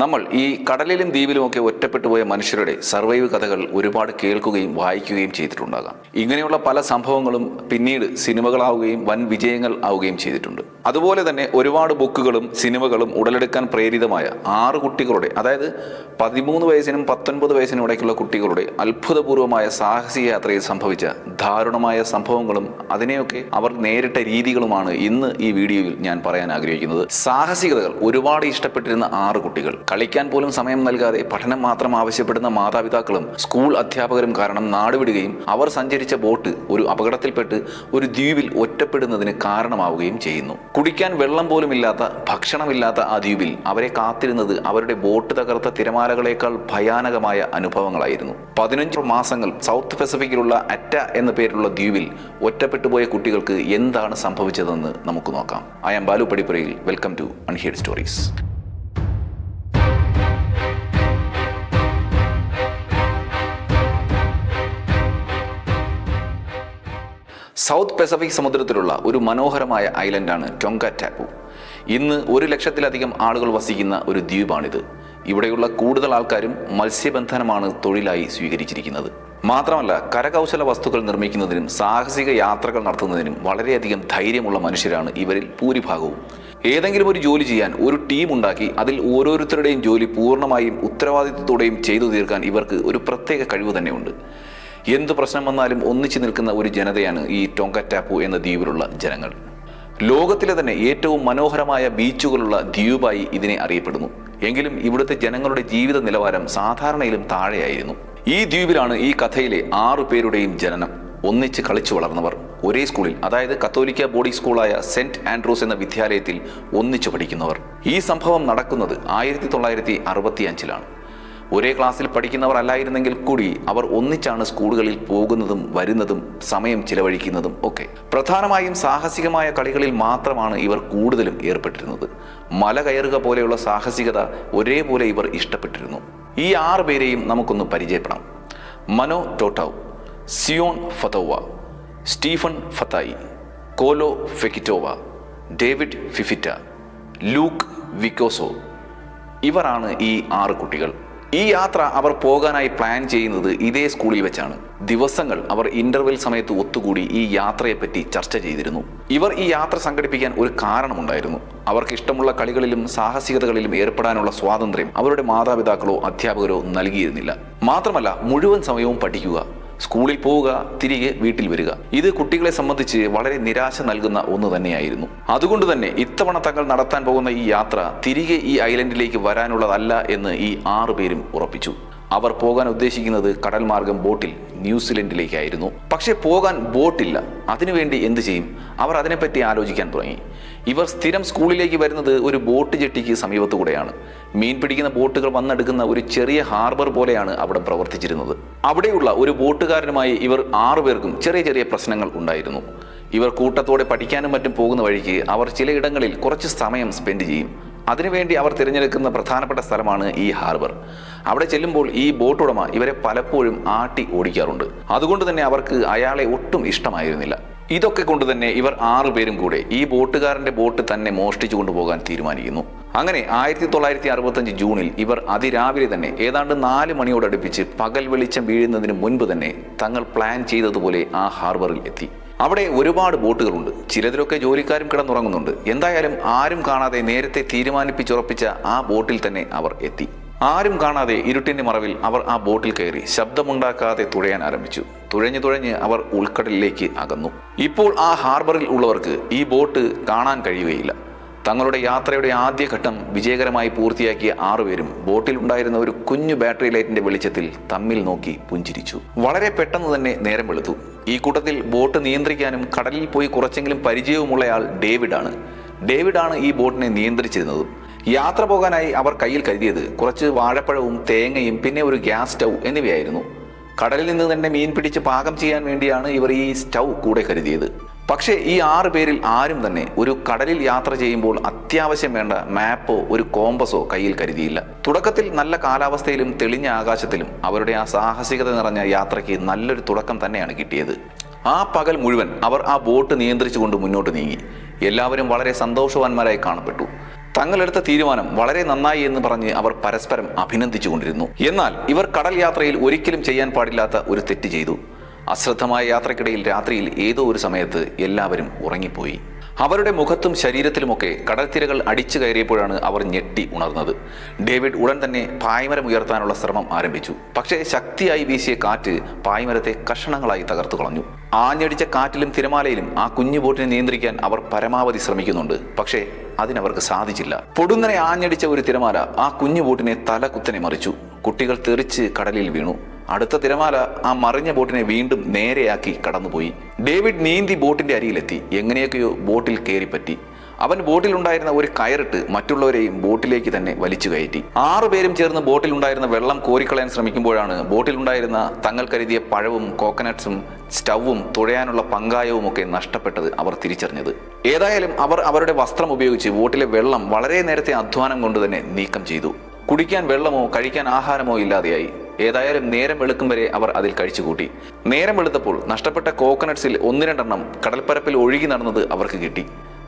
നമ്മൾ ഈ കടലിലും ദ്വീപിലുമൊക്കെ ഒറ്റപ്പെട്ടു പോയ മനുഷ്യരുടെ സർവൈവ് കഥകൾ ഒരുപാട് കേൾക്കുകയും വായിക്കുകയും ചെയ്തിട്ടുണ്ടാകാം. ഇങ്ങനെയുള്ള പല സംഭവങ്ങളും പിന്നീട് സിനിമകളാവുകയും വൻ വിജയങ്ങൾ ആവുകയും ചെയ്തിട്ടുണ്ട്. അതുപോലെ തന്നെ ഒരുപാട് ബുക്കുകളും സിനിമകളും ഉടലെടുക്കാൻ പ്രേരിതമായ ആറ് കുട്ടികളുടെ അതായത് പതിമൂന്ന് വയസ്സിനും പത്തൊൻപത് വയസ്സിനും ഇടയ്ക്കുള്ള കുട്ടികളുടെ അത്ഭുതപൂർവമായ സാഹസിക യാത്രയിൽ സംഭവിച്ച ദാരുണമായ സംഭവങ്ങളും അതിനെയൊക്കെ അവർ നേരിട്ട രീതികളുമാണ് ഇന്ന് ഈ വീഡിയോയിൽ ഞാൻ പറയാൻ ആഗ്രഹിക്കുന്നത്. സാഹസികതകൾ ഒരുപാട് ഇഷ്ടപ്പെട്ടിരുന്ന ആറ് കുട്ടികൾ. കളിക്കാൻ പോലും സമയം നൽകാതെ പഠനം മാത്രം ആവശ്യപ്പെടുന്ന മാതാപിതാക്കളും സ്കൂൾ അധ്യാപകരും കാരണം നാടുവിടുകയും അവർ സഞ്ചരിച്ച ബോട്ട് ഒരു അപകടത്തിൽപ്പെട്ട് ഒരു ദ്വീപിൽ ഒറ്റപ്പെടുന്നതിന് കാരണമാവുകയും ചെയ്യുന്നു. കുടിക്കാൻ വെള്ളം പോലും ഇല്ലാത്ത ഭക്ഷണമില്ലാത്ത ആ ദ്വീപിൽ അവരെ കാത്തിരുന്നത് അവരുടെ ബോട്ട് തകർത്ത തിരമാലകളേക്കാൾ ഭയാനകമായ അനുഭവങ്ങളായിരുന്നു. പതിനഞ്ച് മാസങ്ങൾ സൗത്ത് പസഫിക്കിലുള്ള അറ്റ എന്ന പേരിലുള്ള ദ്വീപിൽ ഒറ്റപ്പെട്ടുപോയ കുട്ടികൾക്ക് എന്താണ് സംഭവിച്ചതെന്ന് നമുക്ക് നോക്കാം. I am Balu പടിപ്പുരയിൽ. Welcome to unheard stories. South Pacific സമുദ്രത്തിലുള്ള ഒരു മനോഹരമായ ഐലൻഡാണ് ടൊങ്ക ടാപ്പു ഇന്ന് ഒരു ലക്ഷത്തിലധികം ആളുകൾ വസിക്കുന്ന ഒരു ദ്വീപാണിത്. ഇവിടെയുള്ള കൂടുതൽ ആൾക്കാരും മത്സ്യബന്ധനമാണ് തൊഴിലായി സ്വീകരിച്ചിരിക്കുന്നത്. മാത്രമല്ല കരകൗശല വസ്തുക്കൾ നിർമ്മിക്കുന്നതിനും സാഹസിക യാത്രകൾ നടത്തുന്നതിനും വളരെയധികം ധൈര്യമുള്ള മനുഷ്യരാണ് ഇവരിൽ ഭൂരിഭാഗവും. ഏതെങ്കിലും ഒരു ജോലി ചെയ്യാൻ ഒരു ടീം ഉണ്ടാക്കി അതിൽ ഓരോരുത്തരുടെയും ജോലി പൂർണമായും ഉത്തരവാദിത്വത്തോടെയും ചെയ്തു തീർക്കാൻ ഇവർക്ക് ഒരു പ്രത്യേക കഴിവ് തന്നെയുണ്ട്. എന്ത് പ്രശ്നം വന്നാലും ഒന്നിച്ചു നിൽക്കുന്ന ഒരു ജനതയാണ് ഈ ടോങ്കറ്റാപ്പു എന്ന ദ്വീപിലുള്ള ജനങ്ങൾ. ലോകത്തിലെ തന്നെ ഏറ്റവും മനോഹരമായ ബീച്ചുകളുള്ള ദ്വീപായി ഇതിനെ അറിയപ്പെടുന്നു. എങ്കിലും ഇവിടുത്തെ ജനങ്ങളുടെ ജീവിത നിലവാരം സാധാരണയിലും താഴെയായിരുന്നു. ഈ ദ്വീപിലാണ് ഈ കഥയിലെ ആറു പേരുടെയും ജനനം. ഒന്നിച്ച് കളിച്ചു വളർന്നവർ. ഒരേ സ്കൂളിൽ അതായത് കത്തോലിക്ക ബോർഡിംഗ് സ്കൂളായ സെന്റ് ആൻഡ്രൂസ് എന്ന വിദ്യാലയത്തിൽ ഒന്നിച്ചു പഠിക്കുന്നവർ. ഈ സംഭവം നടക്കുന്നത് ആയിരത്തി തൊള്ളായിരത്തി അറുപത്തി അഞ്ചിലാണ് ഒരേ ക്ലാസ്സിൽ പഠിക്കുന്നവർ അല്ലായിരുന്നെങ്കിൽ കൂടി അവർ ഒന്നിച്ചാണ് സ്കൂളുകളിൽ പോകുന്നതും വരുന്നതും സമയം ചിലവഴിക്കുന്നതും ഒക്കെ. പ്രധാനമായും സാഹസികമായ കളികളിൽ മാത്രമാണ് ഇവർ കൂടുതലും ഏർപ്പെട്ടിരുന്നത്. മല കയറുക പോലെയുള്ള സാഹസികത ഒരേപോലെ ഇവർ ഇഷ്ടപ്പെട്ടിരുന്നു. ഈ ആറ് പേരെയും നമുക്കൊന്ന് പരിചയപ്പെടാം. Mano Toto Sione Fatova Stephen Fatai Kolo Fekitoa David Fifita Luke Vikoso. ഇവരാണ് ഈ ആറ് കുട്ടികൾ. ഈ യാത്ര അവർ പോകാനായി പ്ലാൻ ചെയ്യുന്നത് ഇതേ സ്കൂളിൽ വെച്ചാണ്. ദിവസങ്ങൾ അവർ ഇന്റർവെൽ സമയത്ത് ഒത്തുകൂടി ഈ യാത്രയെപ്പറ്റി ചർച്ച ചെയ്തിരുന്നു. ഇവർ ഈ യാത്ര സംഘടിപ്പിക്കാൻ ഒരു കാരണമുണ്ടായിരുന്നു. അവർക്ക് ഇഷ്ടമുള്ള കളികളിലും സാഹസികതകളിലും ഏർപ്പെടാനുള്ള സ്വാതന്ത്ര്യം അവരുടെ മാതാപിതാക്കളോ അധ്യാപകരോ നൽകിയിരുന്നില്ല. മാത്രമല്ല മുഴുവൻ സമയവും പഠിക്കുക സ്കൂളിൽ പോവുക തിരികെ വീട്ടിൽ വരിക. ഇത് കുട്ടികളെ സംബന്ധിച്ച് വളരെ നിരാശ നൽകുന്ന ഒന്ന് തന്നെയായിരുന്നു. അതുകൊണ്ട് തന്നെ ഇത്തവണ തങ്ങൾ നടത്താൻ പോകുന്ന ഈ യാത്ര തിരികെ ഈ ഐലൻഡിലേക്ക് വരാനുള്ളതല്ല എന്ന് ഈ ആറു പേരും ഉറപ്പിച്ചു. അവർ പോകാൻ ഉദ്ദേശിക്കുന്നത് കടൽ മാർഗം ബോട്ടിൽ ന്യൂസിലൻഡിലേക്കായിരുന്നു. പക്ഷെ പോകാൻ ബോട്ടില്ല. അതിനുവേണ്ടി എന്ത് ചെയ്യും? അവർ അതിനെപ്പറ്റി ആലോചിക്കാൻ തുടങ്ങി. ഇവർ സ്ഥിരം സ്കൂളിലേക്ക് വരുന്നത് ഒരു ബോട്ട് ജെട്ടിക്ക് സമീപത്തു കൂടെയാണ് മീൻ പിടിക്കുന്ന ബോട്ടുകൾ വന്നെടുക്കുന്ന ഒരു ചെറിയ ഹാർബർ പോലെയാണ് അവിടെ പ്രവർത്തിച്ചിരുന്നത്. അവിടെയുള്ള ഒരു ബോട്ടുകാരനുമായി ഇവർ ആറുപേർക്കും ചെറിയ ചെറിയ പ്രശ്നങ്ങൾ ഉണ്ടായിരുന്നു. ഇവർ കൂട്ടത്തോടെ പഠിക്കാനും മറ്റും പോകുന്ന വഴിക്ക് അവർ ചിലയിടങ്ങളിൽ കുറച്ച് സമയം സ്പെൻഡ് ചെയ്യും. അതിനുവേണ്ടി അവർ തിരഞ്ഞെടുക്കുന്ന പ്രധാനപ്പെട്ട സ്ഥലമാണ് ഈ ഹാർബർ. അവിടെ ചെല്ലുമ്പോൾ ഈ ബോട്ട് ഉടമ ഇവരെ പലപ്പോഴും ആട്ടി ഓടിക്കാറുണ്ട്. അതുകൊണ്ട് തന്നെ അവർക്ക് അയാളെ ഒട്ടും ഇഷ്ടമായിരുന്നില്ല. ഇതൊക്കെ കൊണ്ട് തന്നെ ഇവർ ആറുപേരും കൂടെ ഈ ബോട്ടുകാരന്റെ ബോട്ട് തന്നെ മോഷ്ടിച്ചു കൊണ്ടുപോകാൻ തീരുമാനിക്കുന്നു. അങ്ങനെ ആയിരത്തി തൊള്ളായിരത്തി അറുപത്തഞ്ച് ജൂണിൽ ഇവർ അതിരാവിലെ തന്നെ ഏതാണ്ട് നാല് മണിയോടടുപ്പിച്ച് പകൽ വെളിച്ചം വീഴുന്നതിന് മുൻപ് തന്നെ തങ്ങൾ പ്ലാൻ ചെയ്തതുപോലെ ആ ഹാർബറിൽ എത്തി. അവിടെ ഒരുപാട് ബോട്ടുകളുണ്ട്. ചിലതിലൊക്കെ ജോലിക്കാരും കിടന്നുറങ്ങുന്നുണ്ട്. എന്തായാലും ആരും കാണാതെ നേരത്തെ തീരുമാനിപ്പിച്ചുറപ്പിച്ച ആ ബോട്ടിൽ തന്നെ അവർ എത്തി. ആരും കാണാതെ ഇരുട്ടിന്റെ മറവിൽ അവർ ആ ബോട്ടിൽ കയറി ശബ്ദമുണ്ടാക്കാതെ തുഴയാൻ ആരംഭിച്ചു. തുഴഞ്ഞു തുഴഞ്ഞ് അവർ ഉൾക്കടലിലേക്ക് അകന്നു. ഇപ്പോൾ ആ ഹാർബറിൽ ഉള്ളവർക്ക് ഈ ബോട്ട് കാണാൻ കഴിയുകയില്ല. തങ്ങളുടെ യാത്രയുടെ ആദ്യഘട്ടം വിജയകരമായി പൂർത്തിയാക്കിയ ആറുപേരും ബോട്ടിൽ ഉണ്ടായിരുന്ന ഒരു കുഞ്ഞു ബാറ്ററി ലൈറ്റിന്റെ വെളിച്ചത്തിൽ തമ്മിൽ നോക്കി പുഞ്ചിരിച്ചു. വളരെ പെട്ടെന്ന് തന്നെ നേരം വെളുത്തു. ഈ കൂട്ടത്തിൽ ബോട്ട് നിയന്ത്രിക്കാനും കടലിൽ പോയി കുറച്ചെങ്കിലും പരിചയവുമുള്ളയാൾ ഡേവിഡാണ്. ഡേവിഡാണ് ഈ ബോട്ടിനെ നിയന്ത്രിച്ചിരുന്നത്. യാത്ര പോകാനായി അവർ കയ്യിൽ കരുതിയത് കുറച്ച് വാഴപ്പഴവും തേങ്ങയും പിന്നെ ഒരു ഗ്യാസ് സ്റ്റൗ എന്നിവയായിരുന്നു. കടലിൽ നിന്ന് തന്നെ മീൻ പിടിച്ച് പാകം ചെയ്യാൻ വേണ്ടിയാണ് ഇവർ ഈ സ്റ്റൗ കൂടെ കരുതിയത്. പക്ഷേ ഈ ആറ് പേരിൽ ആരും തന്നെ ഒരു കടലിൽ യാത്ര ചെയ്യുമ്പോൾ അത്യാവശ്യം വേണ്ട മാപ്പോ ഒരു കോമ്പസോ കയ്യിൽ കരുതിയില്ല. തുടക്കത്തിൽ നല്ല കാലാവസ്ഥയിലും തെളിഞ്ഞ ആകാശത്തിലും അവരുടെ ആ സാഹസികത നിറഞ്ഞ യാത്രയ്ക്ക് നല്ലൊരു തുടക്കം തന്നെയാണ് കിട്ടിയത്. ആ പകൽ മുഴുവൻ അവർ ആ ബോട്ട് നിയന്ത്രിച്ചുകൊണ്ട് മുന്നോട്ട് നീങ്ങി. എല്ലാവരും വളരെ സന്തോഷവാന്മാരായി കാണപ്പെട്ടു. തങ്ങളെടുത്ത തീരുമാനം വളരെ നന്നായി എന്ന് പറഞ്ഞ് അവർ പരസ്പരം അഭിനന്ദിച്ചുകൊണ്ടിരുന്നു. എന്നാൽ ഇവർ കടൽ യാത്രയിൽ ഒരിക്കലും ചെയ്യാൻ പാടില്ലാത്ത ഒരു തെറ്റ് ചെയ്തു. അശ്രദ്ധമായ യാത്രക്കിടയിൽ രാത്രിയിൽ ഏതോ ഒരു സമയത്ത് എല്ലാവരും ഉറങ്ങിപ്പോയി. അവരുടെ മുഖത്തും ശരീരത്തിലുമൊക്കെ കടൽത്തിരകൾ അടിച്ചു കയറിയപ്പോഴാണ് അവർ ഞെട്ടി ഉണർന്നത്. ഡേവിഡ് ഉടൻ തന്നെ പായ്മരം ഉയർത്താനുള്ള ശ്രമം ആരംഭിച്ചു. പക്ഷേ ശക്തിയായി വീശിയ കാറ്റ് പായ്മരത്തെ കഷണങ്ങളായി തകർത്തു കളഞ്ഞു. ആഞ്ഞടിച്ച കാറ്റിലും തിരമാലയിലും ആ കുഞ്ഞു ബോട്ടിനെ നിയന്ത്രിക്കാൻ അവർ പരമാവധി ശ്രമിക്കുന്നുണ്ട്. പക്ഷേ അതിനവർക്ക് സാധിച്ചില്ല. പൊടുന്നനെ ആഞ്ഞടിച്ച ഒരു തിരമാല ആ കുഞ്ഞു ബോട്ടിനെ തല കുത്തനെ മറിച്ചു. കുട്ടികൾ തെറിച്ച് കടലിൽ വീണു. അടുത്ത തിരമാല ആ മറിഞ്ഞ ബോട്ടിനെ വീണ്ടും നേരെയാക്കി കടന്നുപോയി. ഡേവിഡ് നീന്തി ബോട്ടിന്റെ അരിയിലെത്തി എങ്ങനെയൊക്കെയോ ബോട്ടിൽ കയറിപ്പറ്റി. അവൻ ബോട്ടിലുണ്ടായിരുന്ന ഒരു കയറിട്ട് മറ്റുള്ളവരെയും ബോട്ടിലേക്ക് തന്നെ വലിച്ചു കയറ്റി. ആറുപേരും ചേർന്ന് ബോട്ടിലുണ്ടായിരുന്ന വെള്ളം കോരിക്കളയാൻ ശ്രമിക്കുമ്പോഴാണ് ബോട്ടിലുണ്ടായിരുന്ന തങ്ങൾ കരുതിയ പഴവും കോക്കനട്ട്സും സ്റ്റൗവും തുഴയാനുള്ള പങ്കായവും ഒക്കെ നഷ്ടപ്പെട്ടത് അവർ തിരിച്ചറിഞ്ഞത്. ഏതായാലും അവർ അവരുടെ വസ്ത്രം ഉപയോഗിച്ച് ബോട്ടിലെ വെള്ളം വളരെ നേരത്തെ അധ്വാനം കൊണ്ട് തന്നെ നീക്കം ചെയ്തു. കുടിക്കാൻ വെള്ളമോ കഴിക്കാൻ ആഹാരമോ ഇല്ലാതെയായി. ഏതായാലും നേരം വെളുക്കും വരെ അവർ അതിൽ കഴിച്ചുകൂട്ടി. നേരം വെളുത്തപ്പോൾ നഷ്ടപ്പെട്ട കോക്കനട്ട്സിൽ ഒന്ന് രണ്ടെണ്ണം കടൽപ്പരപ്പിൽ ഒഴുകി നടന്നത് അവർക്ക് കിട്ടി.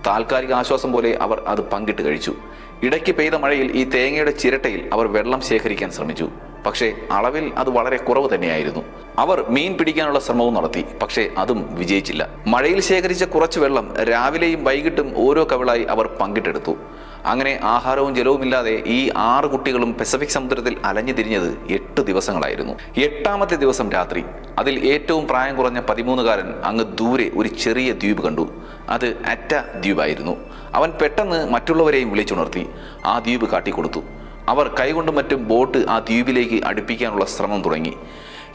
താൽക്കാലിക ആശ്വാസം പോലെ അവർ അത് പങ്കിട്ട് കഴിച്ചു. ഇടയ്ക്ക് പെയ്ത മഴയിൽ ഈ തേങ്ങയുടെ ചിരട്ടയിൽ അവർ വെള്ളം ശേഖരിക്കാൻ ശ്രമിച്ചു. പക്ഷേ അളവിൽ അത് വളരെ കുറവ് തന്നെയായിരുന്നു. അവർ മീൻ പിടിക്കാനുള്ള ശ്രമവും നടത്തി. പക്ഷേ അതും വിജയിച്ചില്ല. മഴയിൽ ശേഖരിച്ച കുറച്ച് വെള്ളം രാവിലെയും വൈകിട്ടും ഓരോ കവിളായി അവർ പങ്കിട്ടെടുത്തു. അങ്ങനെ ആഹാരവും ജലവുമില്ലാതെ ഈ ആറ് കുട്ടികളും പസഫിക് സമുദ്രത്തിൽ അലഞ്ഞു തിരിഞ്ഞത് എട്ട് ദിവസങ്ങളായിരുന്നു. എട്ടാമത്തെ ദിവസം രാത്രി. അതിൽ ഏറ്റവും പ്രായം കുറഞ്ഞ പതിമൂന്നുകാരൻ അങ്ങ് ദൂരെ ഒരു ചെറിയ ദ്വീപ് കണ്ടു. അത് അറ്റ ദ്വീപായിരുന്നു. അവൻ പെട്ടെന്ന് മറ്റുള്ളവരെയും വിളിച്ചുണർത്തി. ആ ദ്വീപ് കാട്ടിക്കൊടുത്തു. അവർ കൈകൊണ്ടും മറ്റും ബോട്ട് ആ ദ്വീപിലേക്ക് അടുപ്പിക്കാനുള്ള ശ്രമം തുടങ്ങി.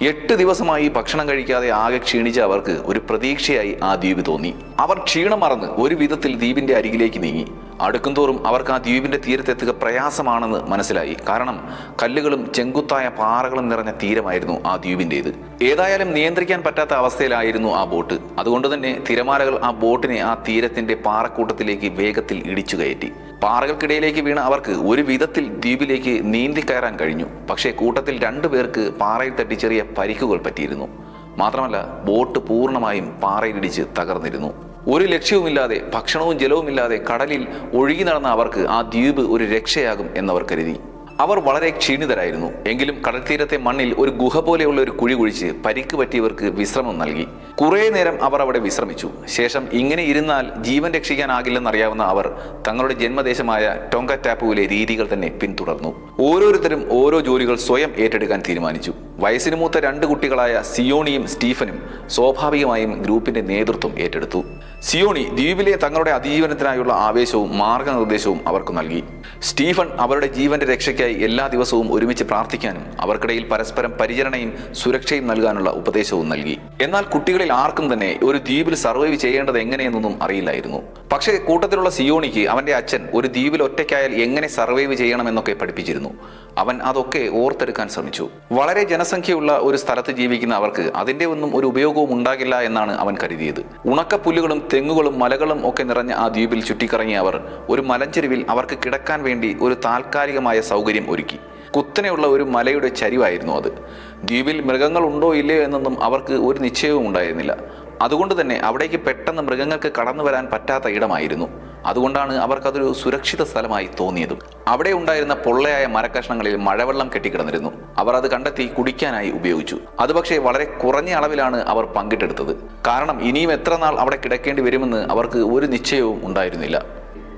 എട്ട് ദിവസമായി ഭക്ഷണം കഴിക്കാതെ ആകെ ക്ഷീണിച്ച അവർക്ക് ഒരു പ്രതീക്ഷയായി ആ ദ്വീപ് തോന്നി. അവർ ക്ഷീണം മറന്ന് ഒരു വിധത്തിൽ ദ്വീപിന്റെ അരികിലേക്ക് നീങ്ങി. അടുക്കുംതോറും അവർക്ക് ആ ദ്വീപിന്റെ തീരത്തെത്തുക പ്രയാസമാണെന്ന് മനസ്സിലായി. കാരണം കല്ലുകളും ചെങ്കുത്തായ പാറകളും നിറഞ്ഞ തീരമായിരുന്നു ആ ദ്വീപിന്റേത് ഏതായാലും നിയന്ത്രിക്കാൻ പറ്റാത്ത അവസ്ഥയിലായിരുന്നു ആ ബോട്ട്. അതുകൊണ്ട് തന്നെ തിരമാലകൾ ആ ബോട്ടിനെ ആ തീരത്തിന്റെ പാറക്കൂട്ടത്തിലേക്ക് വേഗത്തിൽ ഇടിച്ചു കയറ്റി. പാറകൾക്കിടയിലേക്ക് വീണ അവർക്ക് ഒരു വിധത്തിൽ ദ്വീപിലേക്ക് നീന്തി കയറാൻ കഴിഞ്ഞു. പക്ഷേ കൂട്ടത്തിൽ രണ്ടു പേർക്ക് പാറയിൽ തട്ടി ചെറിയ പരിക്കുകൾ പറ്റിയിരുന്നു. മാത്രമല്ല ബോട്ട് പൂർണമായും പാറയിലിടിച്ച് തകർന്നിരുന്നു. ഒരു ലക്ഷ്യവുമില്ലാതെ ഭക്ഷണവും ജലവുമില്ലാതെ കടലിൽ ഒഴുകി നടന്ന അവർക്ക് ആ ദ്വീപ് ഒരു രക്ഷയാകും എന്നവർ കരുതി. അവർ വളരെ ക്ഷീണിതരായിരുന്നു. എങ്കിലും കടൽത്തീരത്തെ മണ്ണിൽ ഒരു ഗുഹ പോലെയുള്ള ഒരു കുഴി കുഴിച്ച് പരിക്ക് പറ്റിയവർക്ക് വിശ്രമം നൽകി. കുറേ നേരം അവർ അവിടെ വിശ്രമിച്ചു. ശേഷം ഇങ്ങനെ ഇരുന്നാൽ ജീവൻ രക്ഷിക്കാനാകില്ലെന്നറിയാവുന്ന അവർ തങ്ങളുടെ ജന്മദേശമായ ടോങ്ക ടാപ്പുവിലെ രീതികൾ തന്നെ പിന്തുടർന്നു. ഓരോരുത്തരും ഓരോ ജോലികൾ സ്വയം ഏറ്റെടുക്കാൻ തീരുമാനിച്ചു. വയസ്സിന് മൂത്ത രണ്ട് കുട്ടികളായ സിയോണിയും സ്റ്റീഫനും സ്വാഭാവികമായും ഗ്രൂപ്പിന്റെ നേതൃത്വം ഏറ്റെടുത്തു. സിയോണി ദ്വീപിലെ തങ്ങളുടെ അതിജീവനത്തിനായുള്ള ആവേശവും മാർഗനിർദ്ദേശവും അവർക്ക് നൽകി. സ്റ്റീഫൻ അവരുടെ ജീവന്റെ രക്ഷയ്ക്കായി എല്ലാ ദിവസവും ഒരുമിച്ച് പ്രാർത്ഥിക്കാനും അവർക്കിടയിൽ പരസ്പരം പരിചരണയും സുരക്ഷയും നൽകാനുള്ള ഉപദേശവും നൽകി. എന്നാൽ കുട്ടികളിൽ ആർക്കും തന്നെ ഒരു ദ്വീപിൽ സർവൈവ് ചെയ്യേണ്ടത് എങ്ങനെയെന്നൊന്നും അറിയില്ലായിരുന്നു. പക്ഷേ കൂട്ടത്തിലുള്ള സിയോണിക്ക് അവന്റെ അച്ഛൻ ഒരു ദ്വീപിൽ ഒറ്റയ്ക്കായാൽ എങ്ങനെ സർവൈവ് ചെയ്യണമെന്നൊക്കെ പഠിപ്പിച്ചിരുന്നു. അവൻ അതൊക്കെ ഓർത്തെടുക്കാൻ ശ്രമിച്ചു. വളരെ ജനസംഖ്യയുള്ള ഒരു സ്ഥലത്ത് ജീവിക്കുന്ന അവർക്ക് അതിന്റെ ഒന്നും ഒരു ഉപയോഗവും ഉണ്ടാകില്ല എന്നാണ് അവൻ കരുതിയത്. ഉണക്കപ്പുല്ലുകളും തെങ്ങുകളും മലകളും ഒക്കെ നിറഞ്ഞ ആ ദ്വീപിൽ ചുറ്റിക്കറങ്ങിയ അവർ ഒരു മലഞ്ചെരുവിൽ അവർക്ക് കിടക്കാൻ വേണ്ടി ഒരു താൽക്കാലികമായ സൗകര്യം ഒരുക്കി. കുത്തനെയുള്ള ഒരു മലയുടെ ചരിവായിരുന്നു അത്. ദ്വീപിൽ മൃഗങ്ങൾ ഉണ്ടോ ഇല്ലയോ എന്നൊന്നും അവർക്ക് ഒരു നിശ്ചയവും ഉണ്ടായിരുന്നില്ല. അതുകൊണ്ട് തന്നെ അവിടേക്ക് പെട്ടെന്ന് മൃഗങ്ങൾക്ക് കടന്നു വരാൻ പറ്റാത്ത ഇടമായിരുന്നു. അതുകൊണ്ടാണ് അവർക്കതൊരു സുരക്ഷിത സ്ഥലമായി തോന്നിയതും. അവിടെ ഉണ്ടായിരുന്ന പൊള്ളയായ മരക്കഷ്ണങ്ങളിൽ മഴവെള്ളം കെട്ടിക്കിടന്നിരുന്നു. അവർ അത് കണ്ടെത്തി കുടിക്കാനായി ഉപയോഗിച്ചു. അത് പക്ഷേ വളരെ കുറഞ്ഞ അളവിലാണ് അവർ പങ്കിട്ടെടുത്തത്. കാരണം ഇനിയും എത്ര നാൾ അവിടെ കിടക്കേണ്ടി വരുമെന്ന് അവർക്ക് ഒരു നിശ്ചയവും ഉണ്ടായിരുന്നില്ല.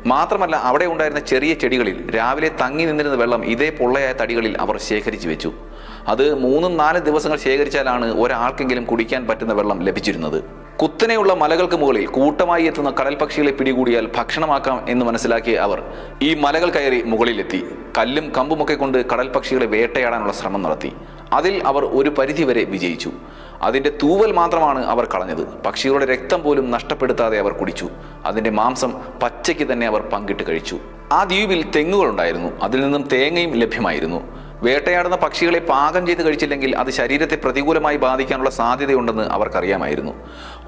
മാത്രമല്ല അവിടെ ഉണ്ടായിരുന്ന ചെറിയ ചെടികളിൽ രാവിലെ തങ്ങി നിന്നിരുന്ന വെള്ളം ഇതേ പൊള്ളയായ തടികളിൽ അവർ ശേഖരിച്ചു വെച്ചു. അത് മൂന്നും നാല് ദിവസങ്ങൾ ശേഖരിച്ചാലാണ് ഒരാൾക്കെങ്കിലും കുടിക്കാൻ പറ്റുന്ന വെള്ളം ലഭിച്ചിരുന്നത്. കുത്തനെയുള്ള മലകൾക്ക് മുകളിൽ കൂട്ടമായി എത്തുന്ന കടൽ പക്ഷികളെ പിടികൂടിയാൽ ഭക്ഷണമാക്കാം എന്ന് മനസ്സിലാക്കിയ അവർ ഈ മലകൾ കയറി മുകളിലെത്തി. കല്ലും കമ്പുമൊക്കെ കൊണ്ട് കടൽ പക്ഷികളെ വേട്ടയാടാനുള്ള ശ്രമം നടത്തി. അതിൽ അവർ ഒരു പരിധിവരെ വിജയിച്ചു. അതിന്റെ തൂവൽ മാത്രമാണ് അവർ കളഞ്ഞത്. പക്ഷികളുടെ രക്തം പോലും നഷ്ടപ്പെടുത്താതെ അവർ കുടിച്ചു. അതിന്റെ മാംസം പച്ചയ്ക്ക് തന്നെ അവർ പങ്കിട്ട് കഴിച്ചു. ആ ദ്വീപിൽ തെങ്ങുകളുണ്ടായിരുന്നു. അതിൽ നിന്നും തേങ്ങയും ലഭ്യമായിരുന്നു. വേട്ടയാടുന്ന പക്ഷികളെ പാകം ചെയ്ത് കഴിച്ചില്ലെങ്കിൽ അത് ശരീരത്തെ പ്രതികൂലമായി ബാധിക്കാനുള്ള സാധ്യതയുണ്ടെന്ന് അവർക്കറിയാമായിരുന്നു.